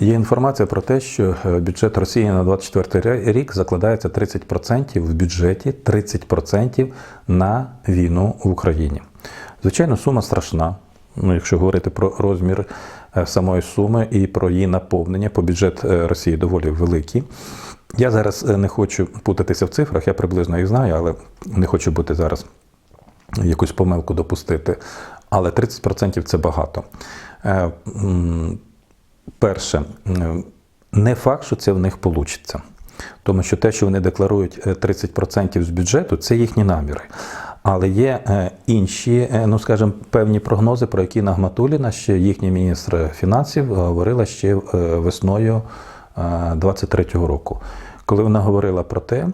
Є інформація про те, що е, бюджет Росії на 24 рік закладається 30% в бюджеті, 30% на війну в Україні. Звичайно, сума страшна. Ну, якщо говорити про розмір е, самої суми і про її наповнення, по бюджет е, Росії доволі великий. Я зараз не хочу путатися в цифрах, я приблизно їх знаю, але не хочу бути зараз якусь помилку допустити. Але 30% це багато. Е, Перше, е, не факт, що це в них вийде. Тому що те, що вони декларують е, 30% з бюджету, це їхні наміри. Але є е, інші, е, ну скажімо, певні прогнози, про які Нагматуліна, ще їхній міністр фінансів, е, говорила ще е, весною 23-го року. Коли вона говорила про те,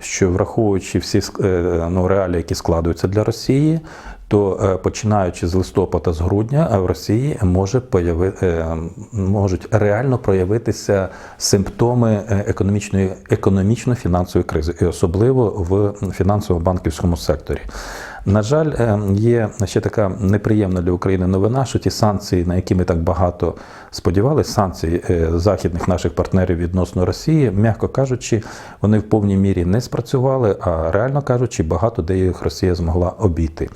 що враховуючи всі е, ну, реалії, які складуються для Росії, то е, починаючи з листопада, з грудня, е, в Росії може появи, е, можуть реально проявитися симптоми економічної економічно-фінансової кризи, і особливо в фінансово-банківському секторі. На жаль, є ще така неприємна для України новина, що ті санкції, на які ми так багато сподівалися, санкції західних наших партнерів відносно Росії, м'яко кажучи, вони в повній мірі не спрацювали, а реально кажучи, багато де їх Росія змогла обійти.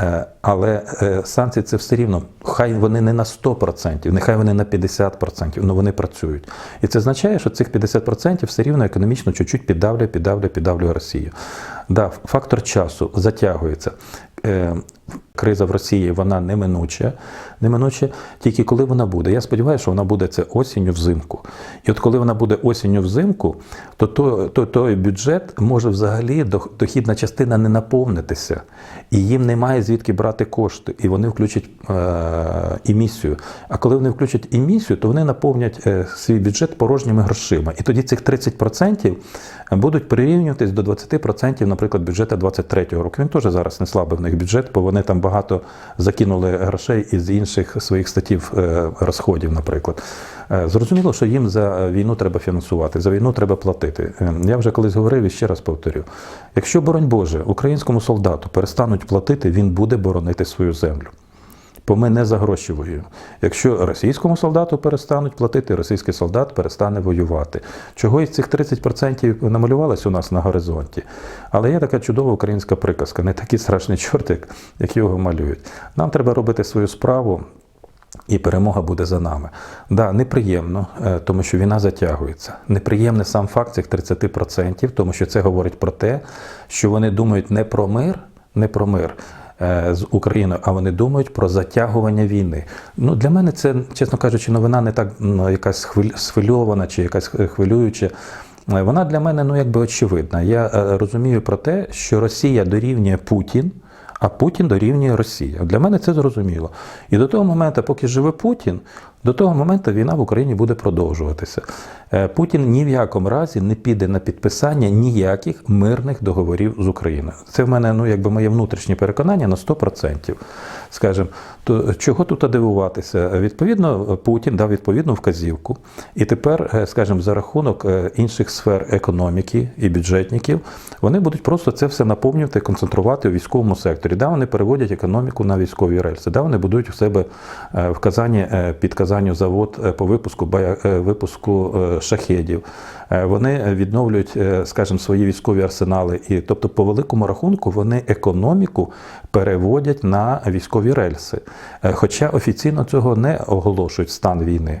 Е, Але е, санкції це все рівно, хай вони не на 100%, нехай вони на 50%, але вони працюють. І це означає, що цих 50% все рівно економічно чуть-чуть піддавлює, піддавлює, піддавлює Росію. Да, фактор часу затягується. Криза в Росії вона неминуча, неминуча тільки коли вона буде. Я сподіваюся, що вона буде це осінню взимку. І от коли вона буде осінню взимку, то той, то, той бюджет може взагалі дохідна частина не наповнитися, і їм немає звідки брати кошти, і вони включать е, емісію. А коли вони включать емісію, то вони наповнять е, свій бюджет порожніми грошима. І тоді цих 30% будуть прирівнюватись до 20%, наприклад, бюджету 23-го року. Він теж зараз не слабий в них бюджет, бо вони там багато закинули грошей із інших своїх статтів е, розходів, наприклад. Е, Зрозуміло, що їм за війну треба фінансувати, за війну треба платити. Е, Я вже колись говорив і ще раз повторю: якщо, боронь Боже, українському солдату перестануть платити, він буде боронити свою землю. Бо ми не за гроші воюємо. Якщо російському солдату перестануть платити, російський солдат перестане воювати. Чого із цих 30% намалювалось у нас на горизонті. Але є така чудова українська приказка, не такий страшний чорт, як, його малюють. Нам треба робити свою справу. І перемога буде за нами. Да, неприємно, е, тому що війна затягується. Неприємний сам факт цих 30%, тому що це говорить про те, що вони думають не про мир, не про мир з Україною, а вони думають про затягування війни. Ну для мене це, чесно кажучи, новина не так ну, якась хвиль- схвильована чи якась е, хвилююча. Е, Вона для мене ну якби очевидна. Я е, розумію про те, що Росія дорівнює Путін. А Путін дорівнює Росія. Для мене це зрозуміло. І до того моменту, поки живе Путін, до того моменту війна в Україні буде продовжуватися. Е, Путін ні в якому разі не піде на підписання ніяких мирних договорів з Україною. Це в мене ну, якби моє внутрішнє переконання на 100%. Скажем, то чого тут дивуватися? Відповідно, Путін дав відповідну вказівку, і тепер, е, скажімо, за рахунок е, інших сфер економіки і бюджетників, вони будуть просто це все наповнювати концентрувати у військовому секторі. Да, вони переводять економіку на військові рельси. Да, вони будують у себе е, в Казані е, завод е, по випуску е, випуску е, шахедів. Е, Вони відновлюють, е, скажімо, свої військові арсенали. І тобто, по великому рахунку, вони економіку переводять на військові рельси. Е, Хоча офіційно цього не оголошують стан війни.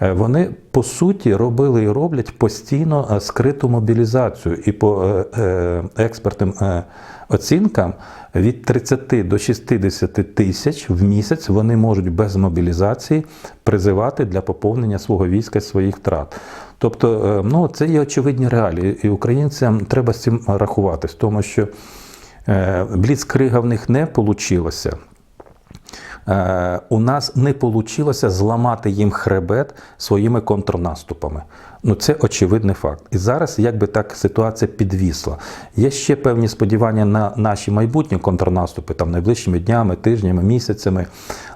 Е, Вони по суті робили і роблять постійно е, скриту мобілізацію, і по експертним оцінкам від 30 до 60 тисяч в місяць вони можуть без мобілізації призивати для поповнення свого війська своїх втрат. Тобто, ну це є очевидні реалії, і українцям треба з цим рахуватись, тому що бліцкрига в них не вийшло. Е, у нас не вийшло зламати їм хребет своїми контрнаступами. Ну це очевидний факт. І зараз якби так ситуація підвісла. Є ще певні сподівання на наші майбутні контрнаступи, там найближчими днями, тижнями, місяцями,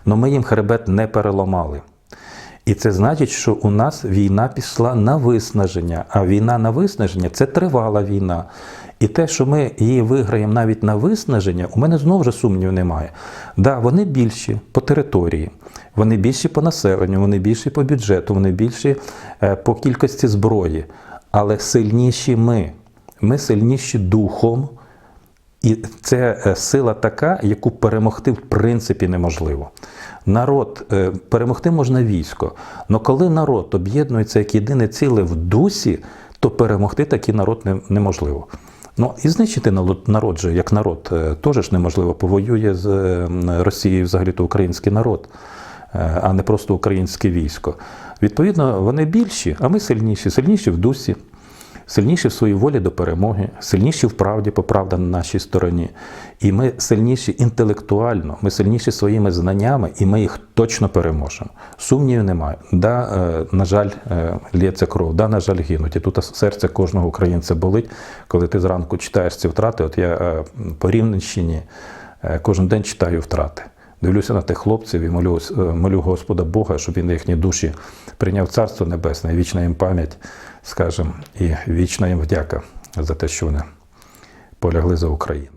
але ми їм хребет не переламали. І це значить, що у нас війна пішла на виснаження. А війна на виснаження це тривала війна. І те, що ми її виграємо навіть на виснаження, у мене знову ж сумнівів немає. Да, вони більші по території, вони більші по населенню, вони більші по бюджету, вони більші е, по кількості зброї. Але сильніші ми. Ми сильніші духом, і це е, сила така, яку перемогти в принципі неможливо. Народ е, перемогти можна військо, але коли народ об'єднується як єдине ціле в дусі, то перемогти такий народ не- неможливо. Ну і знищити народ- же, як народ е, теж ж неможливо. Повоює з е, Росією взагалі то український народ, е, а не просто українське військо. Відповідно, вони більші, а ми сильніші, сильніші в дусі сильніші в своїй волі до перемоги, сильніші в правді, бо правда на нашій стороні. І ми сильніші інтелектуально, ми сильніші своїми знаннями, і ми їх точно переможемо. Сумнівів немає. Да, е, на жаль, е, лється кров, да, на жаль, гинуть. І тут серце кожного українця болить, коли ти зранку читаєш ці втрати. От я е, по Рівненщині кожен день читаю втрати. Дивлюся на тих хлопців і молю, е, молю Господа Бога, щоб він їхні душі прийняв Царство Небесне, вічна їм пам'ять, скажімо, і вічна їм вдяка за те, що вони полягли за Україну.